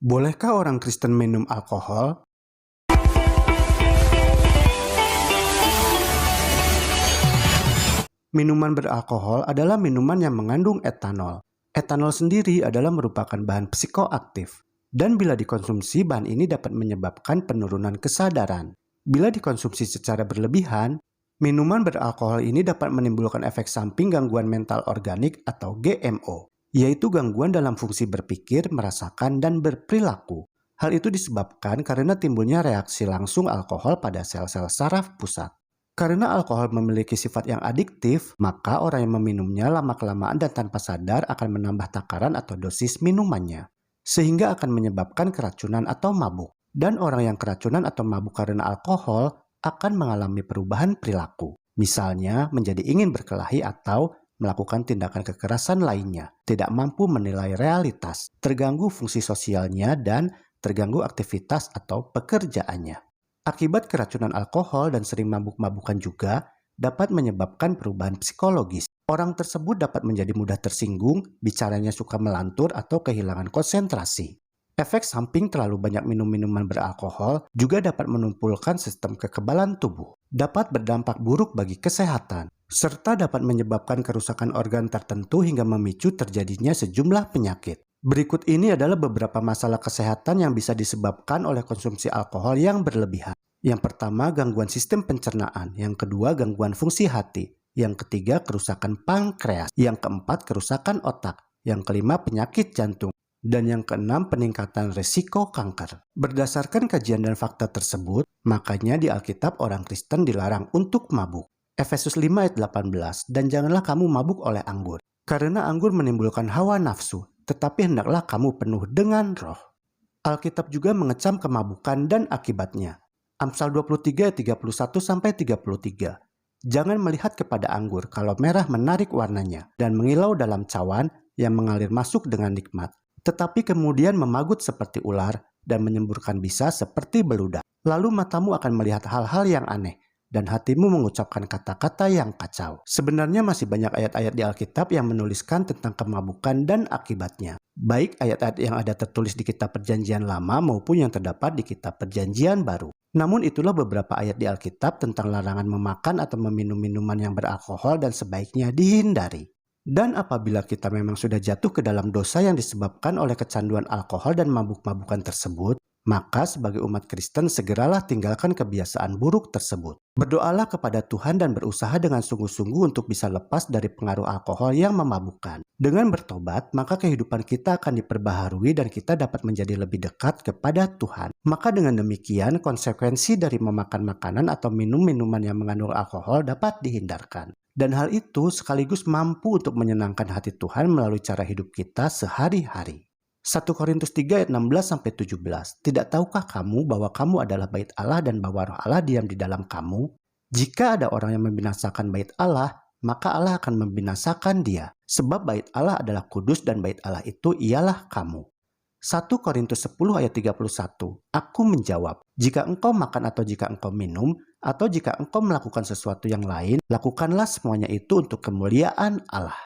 Bolehkah orang Kristen minum alkohol? Minuman beralkohol adalah minuman yang mengandung etanol. Etanol sendiri adalah merupakan bahan psikoaktif. Dan bila dikonsumsi, bahan ini dapat menyebabkan penurunan kesadaran. Bila dikonsumsi secara berlebihan, minuman beralkohol ini dapat menimbulkan efek samping gangguan mental organik atau GMO, yaitu gangguan dalam fungsi berpikir, merasakan, dan berperilaku. Hal itu disebabkan karena timbulnya reaksi langsung alkohol pada sel-sel saraf pusat. Karena alkohol memiliki sifat yang adiktif, maka orang yang meminumnya lama-kelamaan dan tanpa sadar akan menambah takaran atau dosis minumannya, sehingga akan menyebabkan keracunan atau mabuk. Dan orang yang keracunan atau mabuk karena alkohol akan mengalami perubahan perilaku, misalnya menjadi ingin berkelahi atau melakukan tindakan kekerasan lainnya, tidak mampu menilai realitas, terganggu fungsi sosialnya, dan terganggu aktivitas atau pekerjaannya. Akibat keracunan alkohol dan sering mabuk-mabukan juga dapat menyebabkan perubahan psikologis. Orang tersebut dapat menjadi mudah tersinggung, bicaranya suka melantur atau kehilangan konsentrasi. Efek samping terlalu banyak minum minuman beralkohol juga dapat menumpulkan sistem kekebalan tubuh, dapat berdampak buruk bagi kesehatan, serta dapat menyebabkan kerusakan organ tertentu hingga memicu terjadinya sejumlah penyakit. Berikut ini adalah beberapa masalah kesehatan yang bisa disebabkan oleh konsumsi alkohol yang berlebihan. Yang pertama, gangguan sistem pencernaan. Yang kedua, gangguan fungsi hati. Yang ketiga, kerusakan pankreas. Yang keempat, kerusakan otak. Yang kelima, penyakit jantung. Dan yang keenam, peningkatan risiko kanker. Berdasarkan kajian dan fakta tersebut, makanya di Alkitab orang Kristen dilarang untuk mabuk. Efesus 5 ayat 18, dan janganlah kamu mabuk oleh anggur. Karena anggur menimbulkan hawa nafsu, tetapi hendaklah kamu penuh dengan roh. Alkitab juga mengecam kemabukan dan akibatnya. Amsal 23 31 sampai 33. Jangan melihat kepada anggur kalau merah menarik warnanya dan mengilau dalam cawan yang mengalir masuk dengan nikmat, tetapi kemudian memagut seperti ular dan menyemburkan bisa seperti beludak. Lalu matamu akan melihat hal-hal yang aneh dan hatimu mengucapkan kata-kata yang kacau. Sebenarnya masih banyak ayat-ayat di Alkitab yang menuliskan tentang kemabukan dan akibatnya. Baik ayat-ayat yang ada tertulis di kitab perjanjian lama maupun yang terdapat di kitab perjanjian baru. Namun itulah beberapa ayat di Alkitab tentang larangan memakan atau meminum minuman yang beralkohol dan sebaiknya dihindari. Dan apabila kita memang sudah jatuh ke dalam dosa yang disebabkan oleh kecanduan alkohol dan mabuk-mabukan tersebut, maka sebagai umat Kristen segeralah tinggalkan kebiasaan buruk tersebut. Berdoalah kepada Tuhan dan berusaha dengan sungguh-sungguh untuk bisa lepas dari pengaruh alkohol yang memabukkan. Dengan bertobat, maka kehidupan kita akan diperbaharui dan kita dapat menjadi lebih dekat kepada Tuhan. Maka dengan demikian, konsekuensi dari memakan makanan atau minum minuman yang mengandung alkohol dapat dihindarkan. Dan hal itu sekaligus mampu untuk menyenangkan hati Tuhan melalui cara hidup kita sehari-hari. 1 Korintus 3 ayat 16 sampai 17. Tidak tahukah kamu bahwa kamu adalah bait Allah dan bahwa roh Allah diam di dalam kamu? Jika ada orang yang membinasakan bait Allah, maka Allah akan membinasakan dia. Sebab bait Allah adalah kudus dan bait Allah itu ialah kamu. 1 Korintus 10 ayat 31. Aku menjawab, jika engkau makan atau jika engkau minum, atau jika engkau melakukan sesuatu yang lain, lakukanlah semuanya itu untuk kemuliaan Allah.